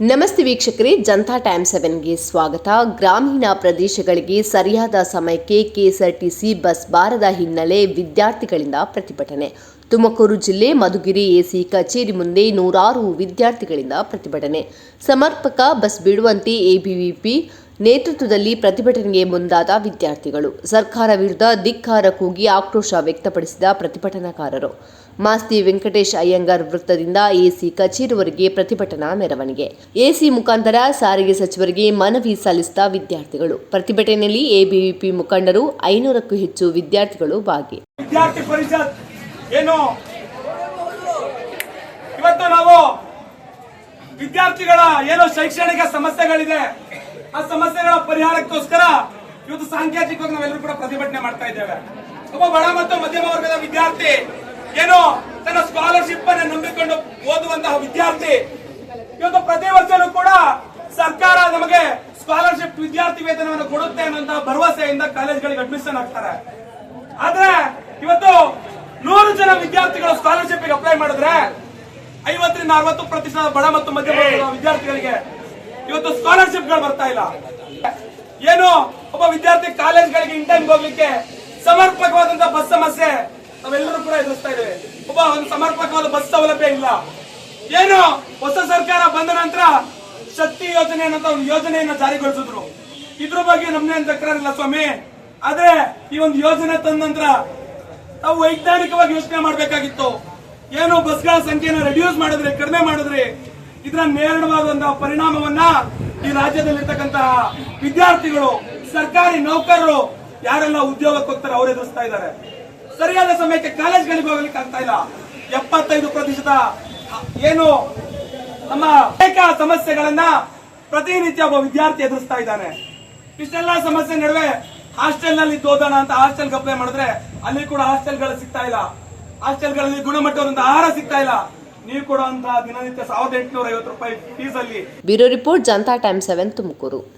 ನಮಸ್ತೆ ವೀಕ್ಷಕರೇ, ಜನತಾ ಟೈಮ್ ಸೆವೆನ್ಗೆ ಸ್ವಾಗತ. ಗ್ರಾಮೀಣ ಪ್ರದೇಶಗಳಿಗೆ ಸರಿಯಾದ ಸಮಯಕ್ಕೆ ಕೆಎಸ್ಆರ್ಟಿಸಿ ಬಸ್ ಬಾರದ ಹಿನ್ನೆಲೆ ವಿದ್ಯಾರ್ಥಿಗಳಿಂದ ಪ್ರತಿಭಟನೆ. ತುಮಕೂರು ಜಿಲ್ಲೆ ಮಧುಗಿರಿ ಎಸಿ ಕಚೇರಿ ಮುಂದೆ ನೂರಾರು ವಿದ್ಯಾರ್ಥಿಗಳಿಂದ ಪ್ರತಿಭಟನೆ. ಸಮರ್ಪಕ ಬಸ್ ಬಿಡುವಂತೆ ಎಬಿವಿಪಿ ನೇತೃತ್ವದಲ್ಲಿ ಪ್ರತಿಭಟನೆಗೆ ಮುಂದಾದ ವಿದ್ಯಾರ್ಥಿಗಳು. ಸರ್ಕಾರ ವಿರುದ್ಧ ಧಿಕ್ಕಾರ ಕೂಗಿ ಆಕ್ರೋಶ ವ್ಯಕ್ತಪಡಿಸಿದ ಪ್ರತಿಭಟನಾಕಾರರು. ಮಾಸ್ತಿ ವೆಂಕಟೇಶ್ ಅಯ್ಯಂಗಾರ್ ವೃತ್ತದಿಂದ ಎಸಿ ಕಚೇರಿವರೆಗೆ ಪ್ರತಿಭಟನಾ ಮೆರವಣಿಗೆ. ಎಸಿ ಮುಖಾಂತರ ಸಾರಿಗೆ ಸಚಿವರಿಗೆ ಮನವಿ ಸಲ್ಲಿಸಿದ ವಿದ್ಯಾರ್ಥಿಗಳು. ಪ್ರತಿಭಟನೆಯಲ್ಲಿ ಎಬಿವಿಪಿ ಮುಖಂಡರು ಐನೂರಕ್ಕೂ ಹೆಚ್ಚು ವಿದ್ಯಾರ್ಥಿಗಳು ಭಾಗಿ. ವಿದ್ಯಾರ್ಥಿ ಪರಿಷತ್ ಏನು? ಇವತ್ತು ನಾವು ವಿದ್ಯಾರ್ಥಿಗಳ ಏನು ಶೈಕ್ಷಣಿಕ ಸಮಸ್ಯೆಗಳಿದೆ, ಆ ಸಮಸ್ಯೆಗಳ ಪರಿಹಾರಕ್ಕೋಸ್ಕರ ಇವತ್ತು ಸಾಂಕೇತಿಕವಾಗಿ ನಾವೆಲ್ಲರೂ ಕೂಡ ಪ್ರತಿಭಟನೆ ಮಾಡ್ತಾ ಇದ್ದೇವೆ. ಒಬ್ಬ ಬಡ ಮತ್ತು ಮಧ್ಯಮ ವರ್ಗದ ವಿದ್ಯಾರ್ಥಿ ಏನು ತನ್ನ ಸ್ಕಾಲರ್ಶಿಪ್ ಅನ್ನ ನಂಬಿಕೊಂಡು ಓದುವಂತಹ ವಿದ್ಯಾರ್ಥಿ. ಇವತ್ತು ಪ್ರತಿ ವರ್ಷನೂ ಕೂಡ ಸರ್ಕಾರ ನಮಗೆ ಸ್ಕಾಲರ್ಶಿಪ್ ವಿದ್ಯಾರ್ಥಿ ವೇತನವನ್ನು ಕೊಡುತ್ತೆ ಅನ್ನುವಂತಹ ಭರವಸೆಯಿಂದ ಕಾಲೇಜ್ಗಳಿಗೆ ಅಡ್ಮಿಷನ್ ಆಗ್ತಾರೆ. ಆದ್ರೆ ಇವತ್ತು ನೂರು ಜನ ವಿದ್ಯಾರ್ಥಿಗಳು ಸ್ಕಾಲರ್ಶಿಪ್ ಅಪ್ಲೈ ಮಾಡಿದ್ರೆ ಐವತ್ತರಿಂದ ಅರವತ್ತು ಪ್ರತಿಶತ ಬಡ ಮತ್ತು ಮಧ್ಯಮ ವಿದ್ಯಾರ್ಥಿಗಳಿಗೆ ಇವತ್ತು ಸ್ಕಾಲರ್ಶಿಪ್ಗಳು ಬರ್ತಾ ಇಲ್ಲ. ಏನು ಒಬ್ಬ ವಿದ್ಯಾರ್ಥಿ ಕಾಲೇಜ್ಗಳಿಗೆ ಇಂಟರ್ನ್ ಹೋಗ್ಲಿಕ್ಕೆ ಸಮರ್ಪಕವಾದಂತಹ ಬಸ್ ಸಮಸ್ಯೆ ನಾವೆಲ್ಲರೂ ಕೂಡ ಎದುರಿಸ್ತಾ ಇದ್ದೇವೆ. ಒಬ್ಬ ಒಂದು ಸಮರ್ಪಕವಾದ ಬಸ್ ಸೌಲಭ್ಯ ಇಲ್ಲ. ಏನು? ಹೊಸ ಸರ್ಕಾರ ಬಂದ ನಂತರ ಶಕ್ತಿ ಯೋಜನೆ ಅನ್ನೋ ಒಂದು ಯೋಜನೆಯನ್ನ ಜಾರಿಗೊಳಿಸಿದ್ರು. ಇದ್ರ ಬಗ್ಗೆ ನಮ್ನೇನ್ ತಕರಾರಿಲ್ಲ ಸ್ವಾಮಿ. ಆದ್ರೆ ಈ ಒಂದು ಯೋಜನೆ ತಂದ ನಂತರ ನಾವು ವೈಜ್ಞಾನಿಕವಾಗಿ ಯೋಚನೆ ಮಾಡಬೇಕಾಗಿತ್ತು. ಏನು ಬಸ್ಗಳ ಸಂಖ್ಯೆನ ರೆಡ್ಯೂಸ್ ಮಾಡಿದ್ರೆ, ಕಡಿಮೆ ಮಾಡಿದ್ರೆ. ಇದರ ನೇರವಾದಂತಹ ಪರಿಣಾಮವನ್ನ ಈ ರಾಜ್ಯದಲ್ಲಿರ್ತಕ್ಕಂತಹ ವಿದ್ಯಾರ್ಥಿಗಳು, ಸರ್ಕಾರಿ ನೌಕರರು ಯಾರೆಲ್ಲ ಉದ್ಯೋಗಕ್ಕೆ ಹೋಗ್ತಾರೆ ಅವ್ರು ಎದುರಿಸ್ತಾ ಇದ್ದಾರೆ. ಸರಿಯಾದ ಸಮಯಕ್ಕೆ ಕಾಲೇಜ್ಗಳಿಗೆ ಹೋಗ್ಲಿಕ್ಕೆ ಆಗ್ತಾ ಇಲ್ಲ. ಎಪ್ಪತ್ತೈದು ಪ್ರತಿಶತ ಏನು ನಮ್ಮ ಅನೇಕ ಸಮಸ್ಯೆಗಳನ್ನ ಪ್ರತಿನಿತ್ಯ ಒಬ್ಬ ವಿದ್ಯಾರ್ಥಿ ಎದುರಿಸ್ತಾ ಇದ್ದಾನೆ. ಇಷ್ಟೆಲ್ಲ ಸಮಸ್ಯೆ ನಡುವೆ ಹಾಸ್ಟೆಲ್ನಲ್ಲಿ ಓದೋಣ ಅಂತ ಹಾಸ್ಟೆಲ್ ಅಪ್ಲೈ ಮಾಡಿದ್ರೆ ಅಲ್ಲಿ ಕೂಡ ಹಾಸ್ಟೆಲ್ಗಳು ಸಿಗ್ತಾ ಇಲ್ಲ. ಹಾಸ್ಟೆಲ್ಗಳಲ್ಲಿ ಗುಣಮಟ್ಟವಾದಂತಹ ಆಹಾರ ಸಿಗ್ತಾ ಇಲ್ಲ. ನೀವು ಕೊಡುವಂತಹ ದಿನನಿತ್ಯ ಸಾವಿರದ ಎಂಟುನೂರ ಐವತ್ತು ರೂಪಾಯಿ ಫೀಸ್ ಅಲ್ಲಿ. Bureau report, Janata time seven Tumakuru.